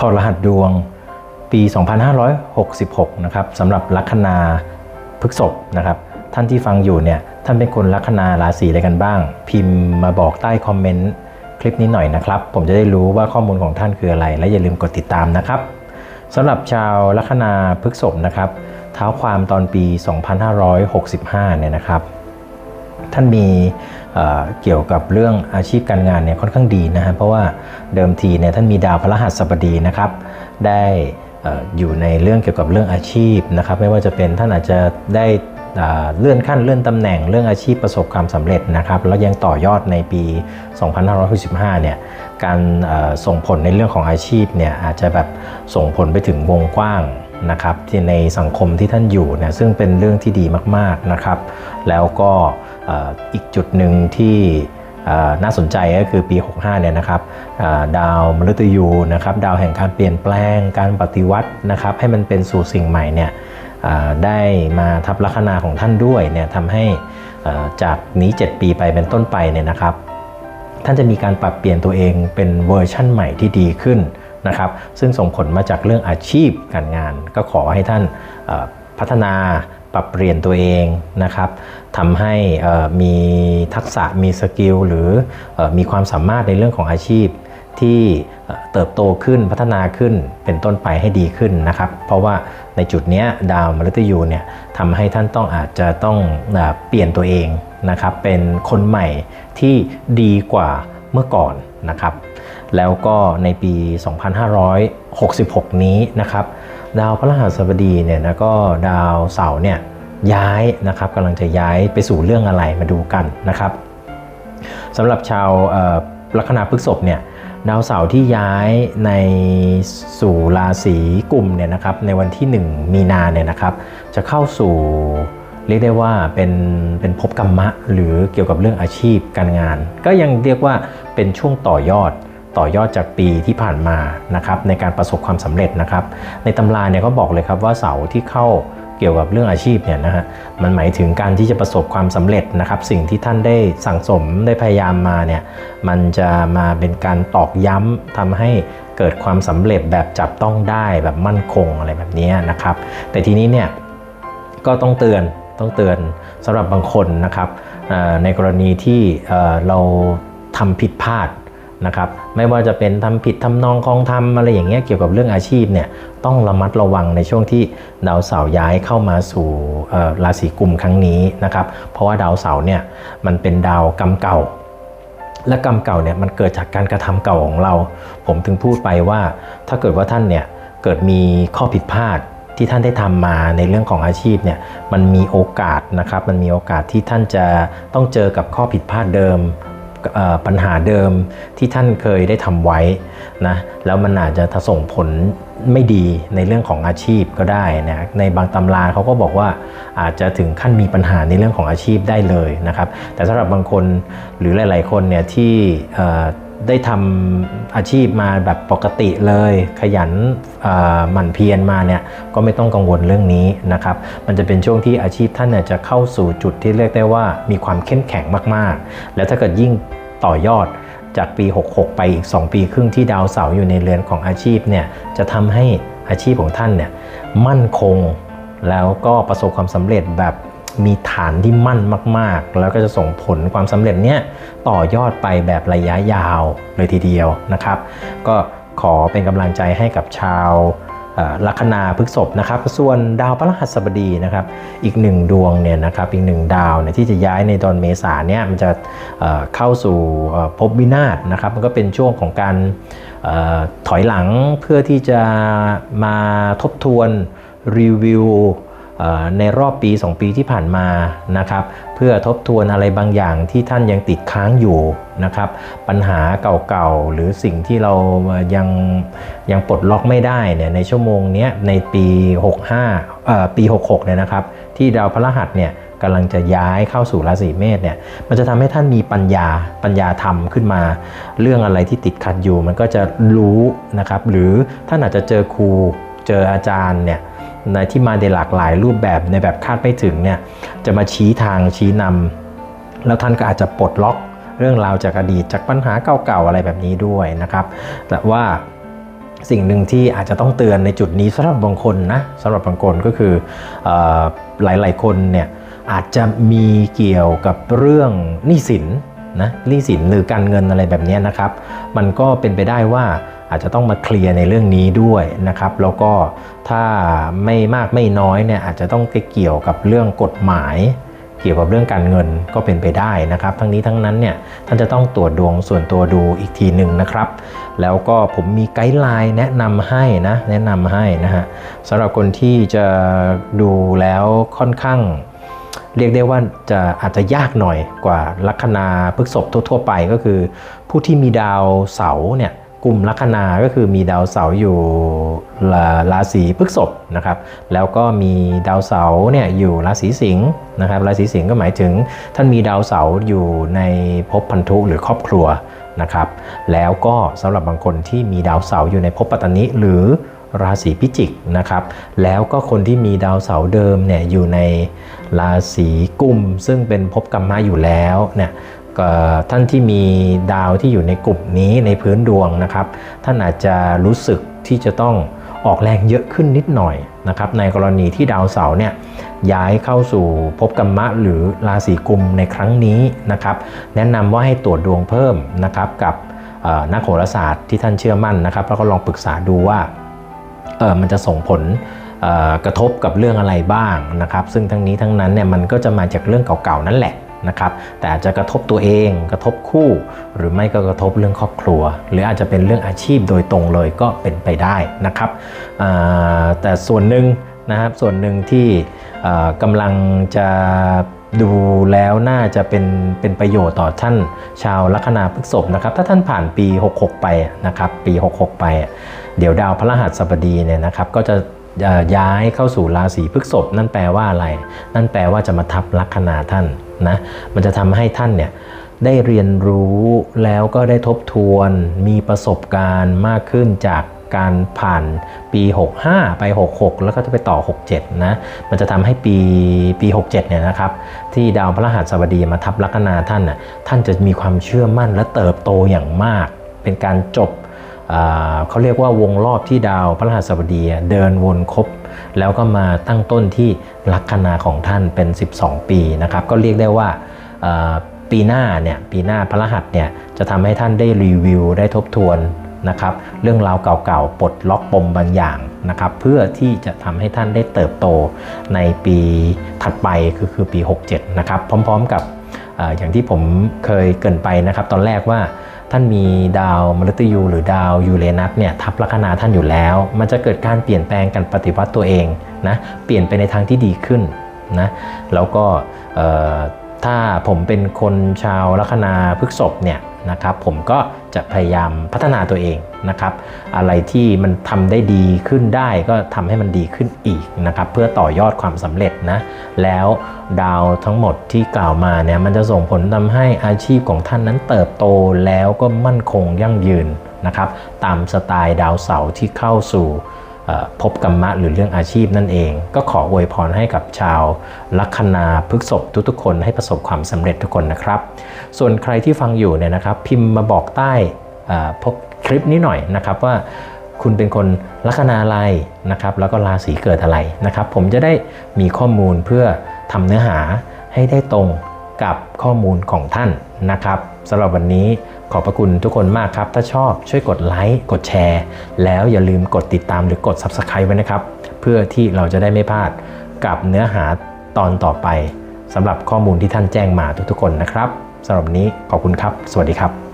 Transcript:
ถอดรหัสดวงปี 2566 นะครับสำหรับลัคนาพฤกษภนะครับ ท่านที่ฟังอยู่เนี่ย ท่านเป็นคนลัคนาราศีอะไรกันบ้าง พิมพ์มาบอกใต้คอมเมนต์คลิปนี้หน่อยนะครับ ผมจะได้รู้ว่าข้อมูลของท่านคืออะไร และอย่าลืมกดติดตามนะครับสำหรับชาวลัคนาพฤกษภนะครับ เท้าความตอนปี 2565 เนี่ยนะครับ ท่านมีเเกี่ยวกับเรื่องอาชีพการงานเนี่ยค่อนข้างดีนะฮะเพราะว่าเดิมทีเนี่ยท่านมีดาวพระรหัสบดีนะครับได้เอ่อยู่ในเรื่องเกี่ยวกับเรื่องอาชีพนะครับไม่ว่าจะเป็นท่านอาจจะได้เลื่อนขั้นเลื่อนตำแหน่งเรื่องอาชีพประสบความสำเร็จนะครับแล้วยังต่อยอดในปี 2565 เนี่ยการเอ่อส่งผลในเรื่องของอาชีพเนี่ยอาจจะแบบส่งผลไปถึงวงกว้างนะครับที่ในสังคมที่ท่านอยู่เนี่ยซึ่งเป็นเรื่องที่ดีมากๆนะครับ แล้วก็ อีกจุดหนึ่งที่น่าสนใจก็คือปี 65 เนี่ยนะครับดาวมฤตยูนะครับดาวแห่งการเปลี่ยนแปลงการปฏิวัตินะครับให้มันเป็นสู่สิ่งใหม่เนี่ยได้มาทับลัคนาของท่านด้วยเนี่ยทำให้จากนี้ 7 ปีไปเป็นต้นไปเนี่ยนะครับ ท่านจะมีการปรับเปลี่ยนตัวเองเป็นเวอร์ชั่นใหม่ที่ดีขึ้นนะครับซึ่งส่งผลมาจากเรื่องอาชีพการงาน ก็ขอให้ท่านพัฒนา ปรับเปลี่ยนตัวเองนะครับทำให้มีทักษะมีสกิลหรืออมีความสามารถในเรื่องของอาชีพที่เติบโตขึ้นพัฒนาขึ้นเป็นต้นไปให้ดีขึ้นนะครับ เพราะว่าในจุดนี้ดาวมฤตยูเนี่ยทำให้ท่านต้องอาจจะต้องเปลี่ยนตัวเองนะครับ เป็นคนใหม่ที่ดีกว่าเมื่อก่อนนะครับ แล้วก็ในปี 2566 นี้นะครับ ดาวพระรหัสบดีเนี่ยนะก็ดาวเสาร์เนี่ยย้ายนะครับกำลังจะย้ายไปสู่เรื่องอะไรมาดูกันนะครับสำหรับชาวลัคนาพฤกษภเนี่ยดาวเสาร์ที่ย้ายในสู่ราศีกุมเนี่ยนะครับในวันที่ 1 มีนาเนี่ยนะครับ จะเข้าสู่เรียกได้ว่าเป็นเป็นภพกรรมะ หรือเกี่ยวกับเรื่องอาชีพการงาน ก็ยังเรียกว่าเป็นช่วงต่อยอด ต่อยอดจากปีที่ผ่านมานะครับในการประสบความสำเร็จนะครับ ในตำราเนี่ยก็บอกเลยครับว่าเสาที่เข้าเกี่ยวกับเรื่องอาชีพเนี่ยนะฮะมันหมายถึงการที่จะประสบความสำเร็จนะครับ สิ่งที่ท่านได้สั่งสมได้พยายามมาเนี่ยมันจะมาเป็นการตอกย้ำทำให้เกิดความสำเร็จแบบจับต้องได้แบบมั่นคงอะไรแบบนี้นะครับ แต่ทีนี้เนี่ยก็ต้องเตือนต้องเตือนสำหรับบางคนนะครับในกรณีที่เอ่อเราทำผิดพลาด นะครับไม่ว่าจะเป็นทำผิดทำนองคลองทำอะไรอย่างเงี้ยเกี่ยวกับเรื่องอาชีพเนี่ยต้องระมัดระวังในช่วงที่ดาวเสาร์ย้ายเข้ามาสู่ราศีกุมครั้งนี้นะครับเพราะว่าดาวเสาร์เนี่ยมันเป็นดาวกรรมเก่า และกรรมเก่าเนี่ยมันเกิดจากการกระทำเก่าของเรา ผมถึงพูดไปว่าถ้าเกิดว่าท่านเนี่ยเกิดมีข้อผิดพลาดที่ท่านได้ทำมาในเรื่องของอาชีพเนี่ยมันมีโอกาสนะครับมันมีโอกาสที่ท่านจะต้องเจอกับข้อผิดพลาดเดิม ปัญหาเดิมที่ท่านเคยได้ทำไว้นะแล้วมันอาจจะส่งผลไม่ดีในเรื่องของอาชีพก็ได้นะในบางตำราเขาก็บอกว่าอาจจะถึงขั้นมีปัญหาในเรื่องของอาชีพได้เลยนะครับ แต่สำหรับบางคนหรือหลาย ๆ คนเนี่ยที่ ได้ทำอาชีพมาแบบปกติเลย ขยันหมั่นเพียรมาเนี่ยก็ไม่ต้องกังวลเรื่องนี้นะครับ มันจะเป็นช่วงที่อาชีพท่านเนี่ยจะเข้าสู่จุดที่เรียกได้ว่ามีความเข้มแข็งมากๆ แล้วถ้าเกิดยิ่งต่อยอดจากปี 66 ไปอีก 2 ปีครึ่งที่ดาวเสาร์อยู่ในเรือนของอาชีพเนี่ยจะทำให้อาชีพของท่านเนี่ยมั่นคงแล้วก็ประสบความสำเร็จแบบ มีฐานที่มั่นมาก ๆ แล้วก็จะส่งผลความสำเร็จเนี้ยต่อยอดไปแบบระยะยาวเลยทีเดียวนะครับ ก็ขอเป็นกำลังใจให้กับชาวลัคนาพฤกษภนะครับ ส่วนดาวพระรหัสบดีนะครับ อีกหนึ่งดวงเนี่ยนะครับ อีกหนึ่งดาวเนี่ยที่จะย้ายในตอนเมษาเนี่ยมันจะเเข้าสู่ภพวินาศนะครับ มันก็เป็นช่วงของการถอยหลังเพื่อที่จะมาทบทวนรีวิว ในรอบปี 2 ปีที่ผ่านมานะครับเพื่อทบทวนอะไรบางอย่างที่ท่านยังติดค้างอยู่นะครับปัญหาเก่าๆ หรือสิ่งที่เรายังยังปลดล็อกไม่ได้เนี่ยในชั่วโมงนี้ในปี 65เอ่อปี 66เนี่ยนะครับที่ดาวพฤหัสเนี่ยกำลังจะย้ายเข้าสู่ราศีเมษเนี่ย มันจะทำให้ท่านมีปัญญาปัญญาธรรมขึ้นมา เรื่องอะไรที่ติดขัดอยู่ มันก็จะรู้นะครับ หรือท่านอาจจะเจอครูเจออาจารย์เนี่ย ในที่มาในหลากหลายรูปแบบในแบบคาดไม่ถึงเนี่ยจะมาชี้ทางชี้นำแล้วท่านก็อาจจะปลดล็อกเรื่องราวจากอดีตจากปัญหาเก่าๆอะไรแบบนี้ด้วยนะครับ แต่ว่าสิ่งหนึ่งที่อาจจะต้องเตือนในจุดนี้สำหรับบางคนนะสำหรับบางคนก็คือเออหลายๆคนเนี่ยอาจจะมีเกี่ยวกับเรื่องหนี้สิน นะหนี้สินหรือการเงินอะไรแบบนี้นะครับ มันก็เป็นไปได้ว่าอาจจะต้องมาเคลียร์ในเรื่องนี้ด้วยนะครับ แล้วก็ถ้าไม่มากไม่น้อยเนี่ยอาจจะต้องไปเกี่ยวกับเรื่องกฎหมาย เกี่ยวกับเรื่องการเงินก็เป็นไปได้นะครับ ทั้งนี้ทั้งนั้นเนี่ยท่านจะต้องตรวจดวงส่วนตัวดูอีกทีหนึ่งนะครับ แล้วก็ผมมีไกด์ไลน์แนะนำให้นะแนะนำให้นะฮะสำหรับคนที่จะดูแล้วค่อนข้าง เรียกได้ว่าจะอาจจะยากหน่อยกว่าลัคนาพฤกษภทั่ว ๆ ไปก็คือ ผู้ที่มีดาวเสาเนี่ยกลุ่มลัคนาก็คือมีดาวเสาอยู่ราราศีพฤษภนะครับ แล้วก็มีดาวเสาเนี่ยอยู่ราศีสิงห์นะครับ ราศีสิงห์ก็หมายถึง ท่านมีดาวเสาอยู่ในภพพันธุหรือครอบครัวนะครับ แล้วก็สำหรับบางคนที่มีดาวเสาอยู่ในภพปัตตานิหรือ ราศีพิจิกนะครับ แล้วก็คนที่มีดาวเสาร์เดิมเนี่ยอยู่ในราศีกุม ซึ่งเป็นภพกรรมะอยู่แล้วเนี่ยก็ท่านที่มีดาวที่อยู่ในกลุ่มนี้ในพื้นดวงนะครับ ท่านอาจจะรู้สึกที่จะต้องออกแรงเยอะขึ้นนิดหน่อยนะครับในกรณีที่ดาวเสาร์เนี่ยย้ายเข้าสู่ภพกรรมะหรือราศีกุมในครั้งนี้นะครับ แนะนำว่าให้ตรวจดวงเพิ่มนะครับกับนักโหราศาสตร์ที่ท่านเชื่อมั่นนะครับ แล้วก็ลองปรึกษาดูว่า มันจะส่งผลกระทบกับเรื่องอะไรบ้างนะครับ ซึ่งทั้งนี้ทั้งนั้นเนี่ยมันก็จะมาจากเรื่องเก่าๆนั่นแหละนะครับแต่อาจจะกระทบตัวเองกระทบคู่ หรือไม่ก็กระทบเรื่องครอบครัว หรืออาจจะเป็นเรื่องอาชีพโดยตรงเลยก็เป็นไปได้นะครับแต่ส่วนหนึ่งนะครับส่วนหนึ่งที่กำลังจะดูแล้วน่าจะเป็นเป็นประโยชน์ต่อท่านชาวลัคนาพฤษภนะครับ ถ้าท่านผ่านปี 66 ไปนะครับปี 66 ไป เดี๋ยวดาวพระรหัสบดีเนี่ยนะครับก็จะย้ายเข้าสู่ราศีพฤษภนั่นแปลว่าอะไร นั่นแปลว่าจะมาทับลัคนาท่านนะมันจะทำให้ท่านเนี่ยได้เรียนรู้แล้วก็ได้ทบทวนมีประสบการณ์มากขึ้นจากการผ่านปี 65 ไป 66 แล้วก็จะไปต่อ 67 นะ มันจะทำให้ปีปี 67 เนี่ยนะครับ ที่ดาวพระรหัสบดีมาทับลัคนาท่านน่ะท่านจะมีความเชื่อมั่นและเติบโตอย่างมาก เป็นการจบ เขาเรียกว่าวงรอบที่ดาวพระรหัสบดีเดินวนครบแล้วก็มาตั้งต้นที่ลัคนาของท่านเป็น 12 ปีนะครับ ก็เรียกได้ว่าปีหน้าเนี่ยปีหน้าพระรหัสเนี่ยจะทำให้ท่านได้รีวิวได้ทบทวนนะครับเรื่องราวเก่าๆปลดล็อกปมบางอย่างนะครับเพื่อที่จะทำให้ท่านได้เติบโตในปีถัดไปคือคือปี 67 นะครับพร้อมๆกับออย่างที่ผมเคยเกินไปนะครับ ตอนแรกว่า ท่านมีดาวมฤตยูหรือดาวยูเรนัสเนี่ยทับลัคนาท่านอยู่แล้ว มันจะเกิดการเปลี่ยนแปลงการปฏิวัติตัวเองนะเปลี่ยนไปในทางที่ดีขึ้นนะแล้วก็ถ้าผมเป็นคนชาวลัคนาพฤกษบเนี่ยนะครับผมก็จะพยายามพัฒนาตัวเอง นะครับ อะไรที่มันทำได้ดีขึ้นได้ก็ทำให้มันดีขึ้นอีกนะครับ เพื่อต่อยอดความสำเร็จนะ แล้วดาวทั้งหมดที่กล่าวมาเนี่ยมันจะส่งผลทำให้อาชีพของท่านนั้นเติบโตแล้วก็มั่นคงยั่งยืนนะครับ ตามสไตล์ดาวเสาร์ที่เข้าสู่เอ่อภพกรรมะหรือเรื่องอาชีพนั่นเอง ก็ขออวยพรให้กับชาวลัคนาพฤกษภทุกๆคนให้ประสบความสำเร็จทุกคนนะครับ ส่วนใครที่ฟังอยู่เนี่ยนะครับ พิมพ์มาบอกใต้พบ ลิปนี้หน่อยนะครับว่าคุณเป็นคนลัคนาอะไรนะครับแล้วก็ราศีเกิดอะไรนะครับ ผมจะได้มีข้อมูลเพื่อทำเนื้อหาให้ได้ตรงกับข้อมูลของท่านนะครับสำหรับวันนี้ขอบพระคุณทุกคนมากครับ ถ้าชอบช่วยกดไลค์กดแชร์ แล้วอย่าลืมกดติดตามหรือกด Subscribe ไว้นะครับ เพื่อที่เราจะได้ไม่พลาดกับเนื้อหาตอนต่อไปสำหรับข้อมูลที่ท่านแจ้งมาทุกๆคนนะครับสำหรับนี้ขอบคุณครับ สวัสดีครับ